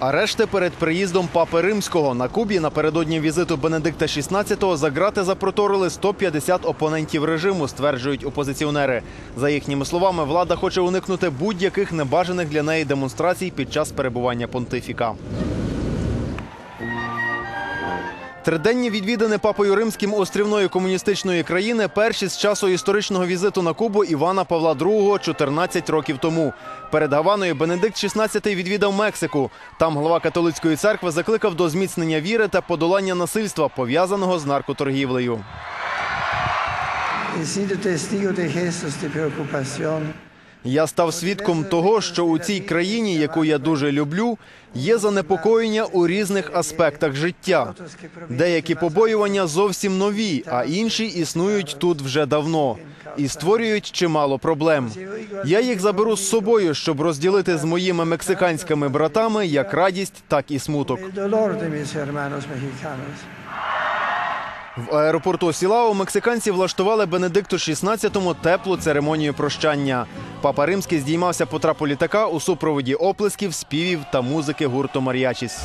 Арешти перед приїздом папи римського на Кубі напередодні візиту Бенедикта XVI за грати запроторили 150 опонентів режиму, стверджують опозиціонери. За їхніми словами, влада хоче уникнути будь-яких небажаних для неї демонстрацій під час перебування понтифіка. Триденні відвідини папою римським острівної комуністичної країни перші з часу історичного візиту на Кубу Івана Павла II 14 років тому. Перед Гаваною Бенедикт XVI відвідав Мексику. Там глава католицької церкви закликав до зміцнення віри та подолання насильства, пов'язаного з наркоторгівлею. He sido testigo de gestos de Я став свідком того, що у цій країні, яку я дуже люблю, є занепокоєння у різних аспектах життя. Деякі побоювання зовсім нові, а інші існують тут вже давно і створюють чимало проблем. Я їх заберу з собою, щоб розділити з моїми мексиканськими братами як радість, так і смуток. В аеропорту Сілао мексиканці влаштували Бенедикту XVI теплу церемонію прощання. Папа Римський здіймався по трапу літака у супроводі оплесків, співів та музики гурту Мар'ячіс.